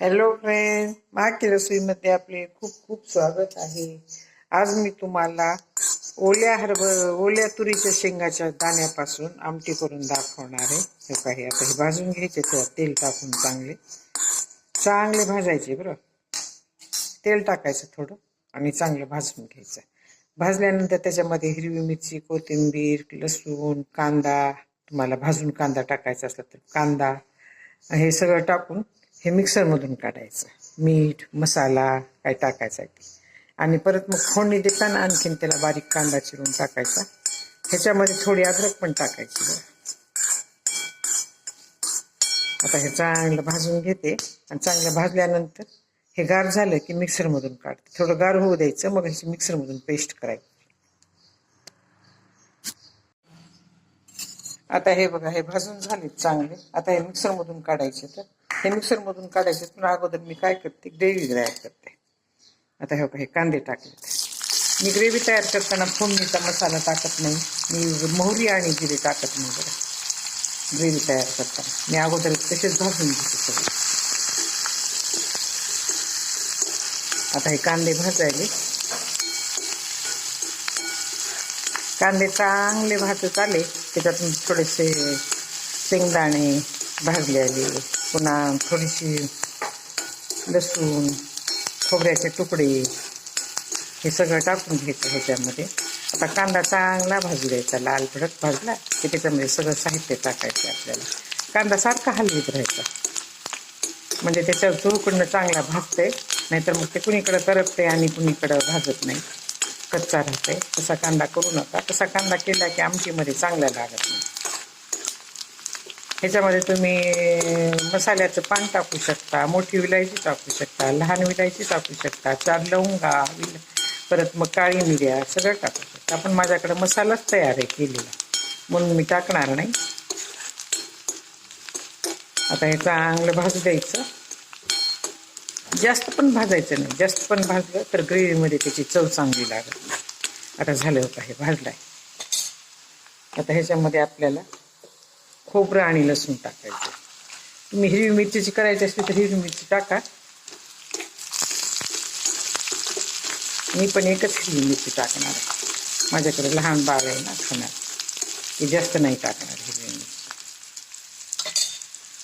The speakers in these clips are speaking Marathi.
हॅलो फ्रेंड माकी रसोईमध्ये आपले खूप खूप स्वागत आहे. आज मी तुम्हाला ओल्या हरभ ओल्या तुरीच्या शेंगाच्या दाण्यापासून आमटी करून दाखवणार आहे. हे काही आता हे भाजून घ्यायचे त्यात तेल टाकून चांगले. चांगले भाजायचे बरं. तेल टाकायचं थोडं आणि चांगलं भाजून घ्यायचं. भाजल्यानंतर त्याच्यामध्ये हिरवी मिरची कोथिंबीर लसूण कांदा तुम्हाला भाजून कांदा टाकायचा असला तर कांदा हे सगळं टाकून हे मिक्सरमधून काढायचं. मीठ मसाला काय टाकायचा ते आणि परत मग फोडणी देताना आणखीन त्याला बारीक कांदा चिरून टाकायचा. ह्याच्यामध्ये थोडी अद्रक पण टाकायची आता हे चांगलं भाजून घेते. आणि चांगलं भाजल्यानंतर हे गार झालं की मिक्सरमधून काढते. थोडं गार होऊ द्यायचं मग ह्याची मिक्सरमधून पेस्ट करायची. आता हे बघा हे भाजून झाले चांगले. आता हे मिक्सरमधून काढायचे तर हे मिक्सरमधून काढायचे पण अगोदर मी काय करते? ग्रेव्ही तयार करते. आता हे हे कांदे टाकले मी ग्रेव्ही तयार करताना फोडणीचा मसाला टाकत नाही. मी मोहरी आणि जिरे टाकत नाही बरं. ग्रेव्ही तयार करताना. मी अगोदर तसेच भाजून घेते सगळे. आता हे कांदे भाजायले. कांदे चांगले भाजत आले. त्याच्यातून थोडेसे शेंगदाणे भाजले आले पुन्हा थोडीशी लसूण खोबऱ्याचे तुकडे हे सगळं टाकून घ्यायचं ह्याच्यामध्ये आता कांदा चांगला भाजू द्यायचा लाल भडक भाजला की त्याच्यामध्ये सगळं साहित्य टाकायचं आपल्याला. कांदा सारखा हलवीत राहायचा. म्हणजे त्याच्यावर चुरकडनं चांगला भाजतंय नाहीतर मग ते कुणीकडं करपते आणि कुणीकडं भाजत नाही. कच्चा राहतंय. तसा कांदा करू नका. तसा कांदा केला की आमटीमध्ये चांगला लागत नाही. ह्याच्यामध्ये तुम्ही मसाल्याचं पान टाकू शकता मोठी विलायची टाकू शकता लहान विलायची टाकू शकता चार लवंगा विल परत मग काळी मिऱ्या सगळं टाकू शकता. पण माझ्याकडे मसालाच तयार आहे केलेला. म्हणून मी टाकणार नाही. आता हे चांगलं भाजू द्यायचं. जास्त पण भाजायचं नाही. जास्त पण भाजलं तर ग्रेव्हीमध्ये त्याची चव चांगली लागत नाही आता झालं होतं हे भाजलं आहे आता ह्याच्यामध्ये आपल्याला खोबरं आणि लसूण टाकायचं. तुम्ही हिरवी मिरचीची करायची असली तर हिरवी मिरची टाका. मी पण एकच हिरवी मिरची टाकणार माझ्याकडे लहान बाळ आहे ना खाणार. ते जास्त नाही टाकणार हिरवी मिरची.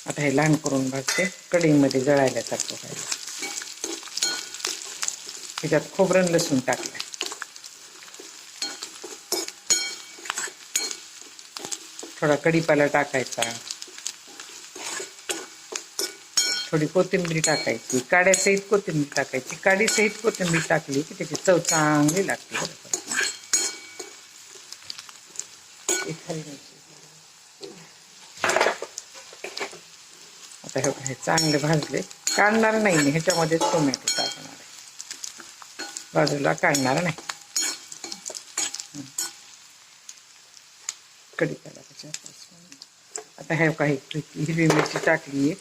आता हे लहान करून भाजते कढईमध्ये जळायला टाकतो पाहिजे त्याच्यात खोबरं लसूण टाकलं थोडा कढीपाला टाकायचा. थोडी कोथिंबीर टाकायची. काड्यासहित कोथिंबीर टाकायची. काडीसहित कोथिंबीर टाकली की त्याची चव चांगली लागते. आता हे हे चांगले भाजले. काढणार नाही ह्याच्यामध्येच टोमॅटो टाकणार आहे. बाजूला काढणार नाही. कढीपाला आता हे काही हिरवी मिरची टाकली आहे.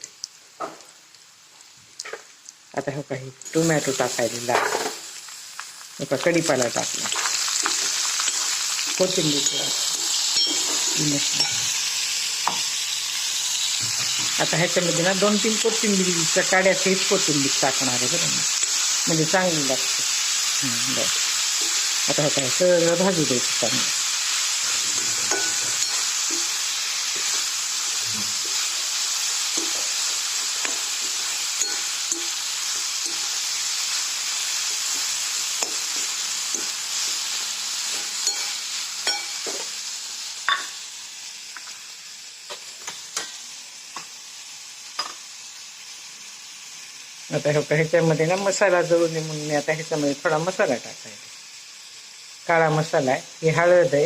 आता हे काही टोमॅटो टाकायला एका कढीपाला टाकला. कोथिंबीर आता ह्याच्यामध्ये ना दोन तीन कोथिंबीरच्या काड्या सहित कोथिंबीर टाकणार आहे बरं ना म्हणजे चांगली लागते. बरं. आता हे काय सगळं भाजू द्यायचं चांगलं. आता हे का ह्याच्यामध्ये ना मसाला जळू नये म्हणून मी आता ह्याच्यामध्ये थोडा मसाला टाकायचा काळा मसाला आहे ही हळद आहे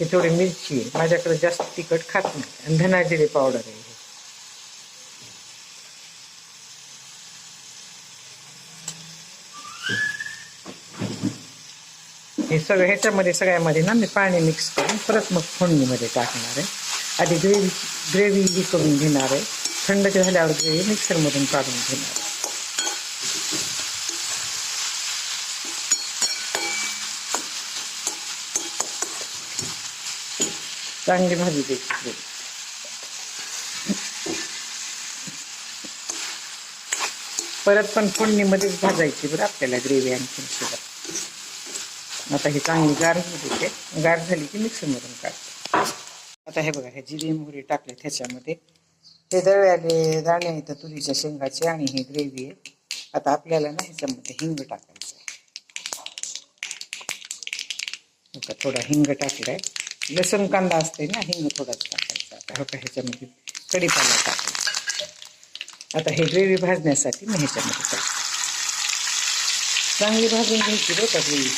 ही थोडी मिरची आहे. माझ्याकडे जास्त तिखट खात नाही. आणि धनाजिरे पावडर आहे हे. हे सगळं ह्याच्यामध्ये सगळ्यामध्ये ना मी पाणी मिक्स करून परत मग फोडणीमध्ये टाकणार आहे. आधी ग्रेव्ही ग्रेव्ही ही करून घेणार आहे. थंड झाल्यावर ग्रेव्ही मिक्सरमधून काढून घेणार. चांगली भाजी द्यायची परत पण फोडणीमध्येच भाजायची बरं आपल्याला ग्रेव्ही आणखी सुद्धा आता हे चांगली गार होते गार झाली की मिक्सरमधून काढते. आता हे बघा हे जिरे मोहरी टाकले त्याच्यामध्ये हे दळ्याले दाणे आहेत तुरीच्या शेंगाचे आणि हे ग्रेव्ही आहे आता आपल्याला ना ह्याच्यामध्ये हिंग टाकायचं आहे. का थोडा हिंग टाकलाय. लसूण कांदा असते ना हिंग थोडाच टाकायचा. आता हो का ह्याच्यामध्ये कढीपाला टाकायचा. आता हे ग्रेव्ही भाजण्यासाठी मी ह्याच्यामध्ये टाकते. चांगली भाजून घ्यायची बरं का ग्रेव्ही.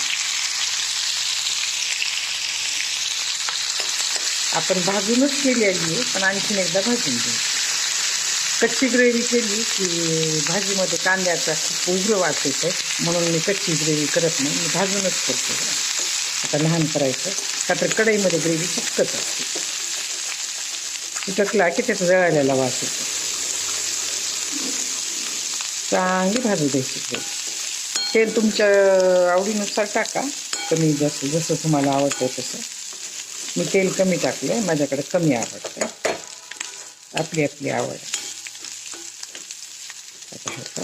आपण भाजूनच केलेली आहे पण आणखीन एकदा भाजून घ्यायची. कच्ची ग्रेव्ही केली की भाजीमध्ये कांद्याचा खूप उग्र वास येतो म्हणून मी कच्ची ग्रेव्ही करत नाही मी भाजूनच करते. आता लहान करायचं. का तर कढईमध्ये ग्रेव्ही चिकटत असते. चिटकला की त्याचा जळालेला वास येतो. चांगली भाजू द्यायची ग्रेव्ही. तेल तुमच्या आवडीनुसार टाका. कमी जास्त जसं तुम्हाला आवडतं तसं. मी तेल कमी टाकलं आहे माझ्याकडे कमी आवडतं आपली आपली आवड आहे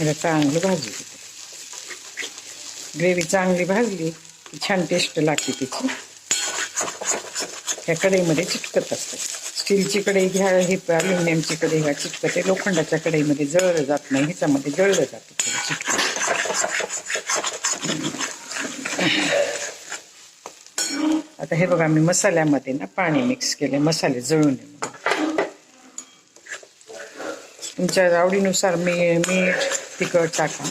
आता हे चांगलं भाजू ग्रेव्ही चांगली भाजली की छान टेस्ट लागते तिची. ह्या कढईमध्ये चिटकत असते. स्टीलची कढई घ्या हे अल्युमिनियमची कढई घ्या चिटकते. लोखंडाच्या कढईमध्ये जळलं जात नाही. ह्याच्यामध्ये जळलं जातं चिटकत आता हे बघा मी मसाल्यामध्ये ना पाणी मिक्स केले मसाले जळून नये तुमच्या आवडीनुसार मी मीठ तिखट टाका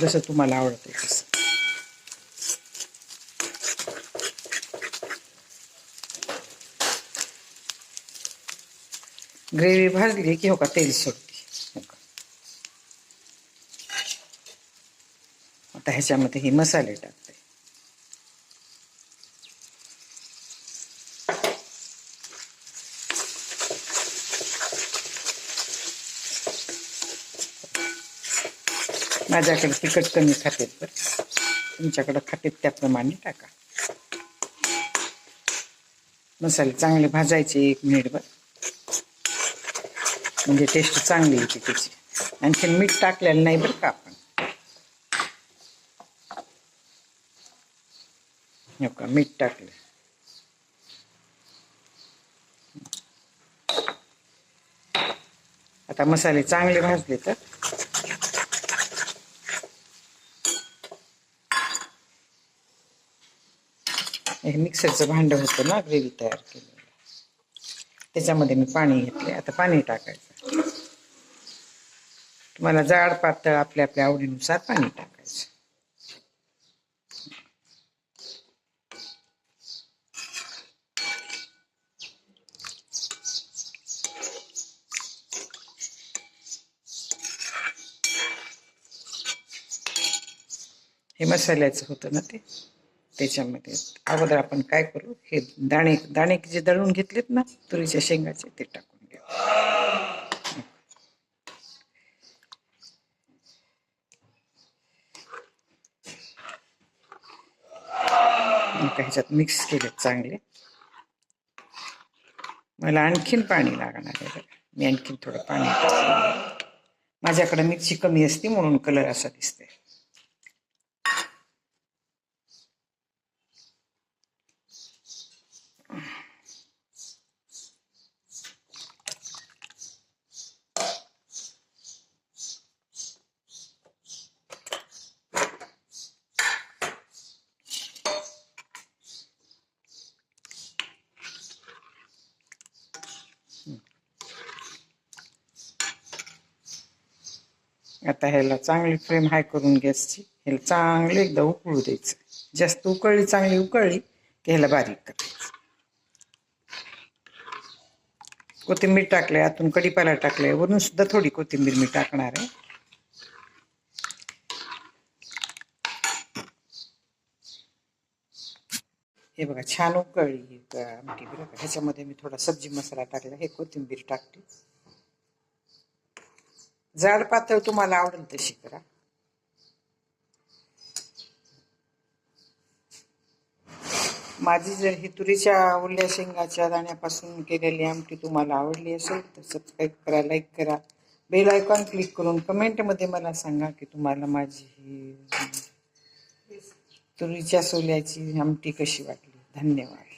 जसं तुम्हाला आवडते तसं. ग्रेव्ही भाजली की हो का तेल सुटते हो आता ह्याच्यामध्ये हे मसाले टाकते. माझ्याकडे तिखट कमी खातेत तर तुमच्याकडे खातेत त्याप्रमाणे टाका. मसाले चांगले भाजायचे एक मिनिटभर म्हणजे टेस्ट चांगली येते त्याची. आणखीन मीठ टाकलेलं नाही बरं का आपण. हो का? मीठ टाकलं. आता मसाले चांगले भाजले तर हे मिक्सरचं भांडं होतं ना ग्रेव्ही तयार केलेलं. त्याच्यामध्ये मी पाणी घेतले आता पाणी टाकायचं. तुम्हाला जाड पातळ आपल्या आपल्या आवडीनुसार पाणी टाकायचं. हे मसाल्याचं होतं ना ते. त्याच्यामध्ये अगोदर आपण काय करू? हे दाणे दाणे जे दळून घेतलेत ना तुरीच्या शेंगाचे ते टाकून घेऊ ह्याच्यात मिक्स केले चांगले. मला आणखीन पाणी लागणार आहे मी आणखीन थोडं पाणी माझ्याकडे मिरची कमी असते म्हणून कलर असा दिसते आता ह्याला चांगली फ्लेम हाय करून गॅसची ह्याला चांगली एकदा उकळू द्यायचं. जास्त उकळली चांगली उकळली की ह्याला बारीक करायचं. कोथिंबीर टाकले आतून कढीपाला टाकले वरून सुद्धा थोडी कोथिंबीर मी टाकणार आहे. हे बघा छान उकळली आमटी बरं ह्याच्यामध्ये मी थोडा सब्जी मसाला टाकला हे कोथिंबीर टाकते. जाड पातळ तुम्हाला आवडेल तशी करा माझी जर ही तुरीच्या ओल्या शेंगाच्या दाण्यापासून केलेली आमटी तुम्हाला आवडली असेल तर सबस्क्राईब करा लाईक करा. बेल आयकॉन क्लिक करून कमेंटमध्ये मला सांगा की तुम्हाला माझी ही तुरीच्या सोल्याची आमटी कशी वाटली. धन्यवाद.